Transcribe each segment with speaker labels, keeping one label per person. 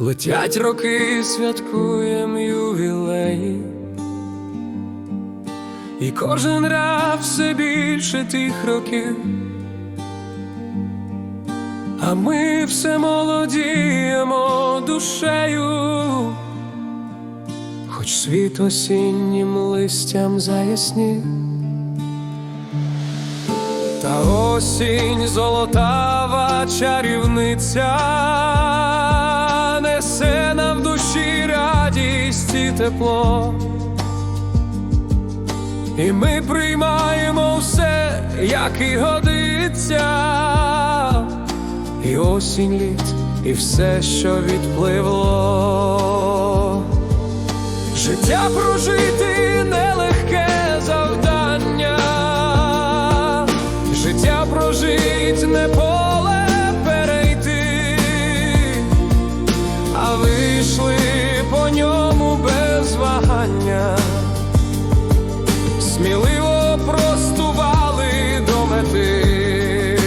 Speaker 1: Летять роки, святкуєм ювілеї, і кожен раз все більше тих років, а ми все молодіємо душею, хоч світ осіннім листям заяснів. Та осінь золотава чарівниця радість і тепло. І ми приймаємо все, як і годиться, і осінь літ, і все, що відпливло. Життя прожити без сміливо простували до мети.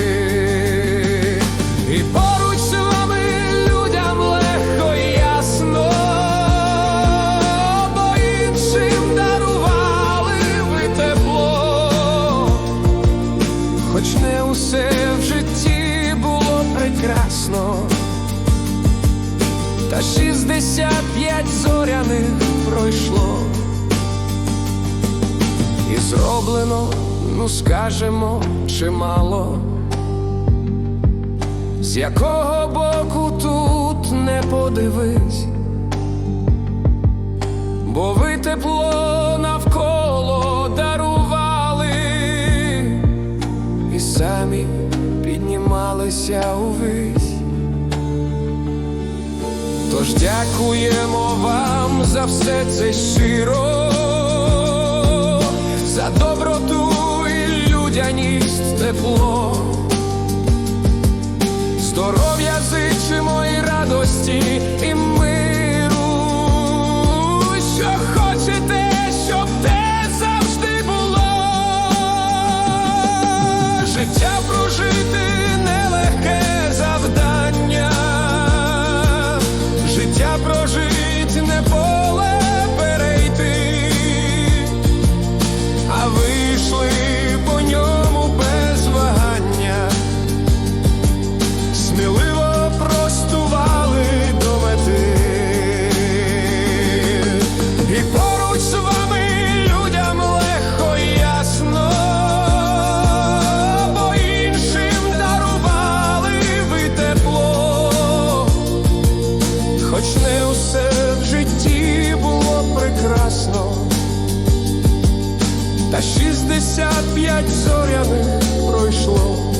Speaker 1: І поруч з вами людям легко і ясно, бо іншим дарували ви тепло, хоч не усе в житті було прекрасно, та 65 зоряних пройшло. Зроблено, ну скажемо, чимало. З якого боку тут не подивись, бо ви тепло навколо дарували, і самі піднімалися увесь. Тож дякуємо вам за все це щиро, людяність тепло. Здоров'я зичимо і радості, і миру, та 65 зоряних пройшло.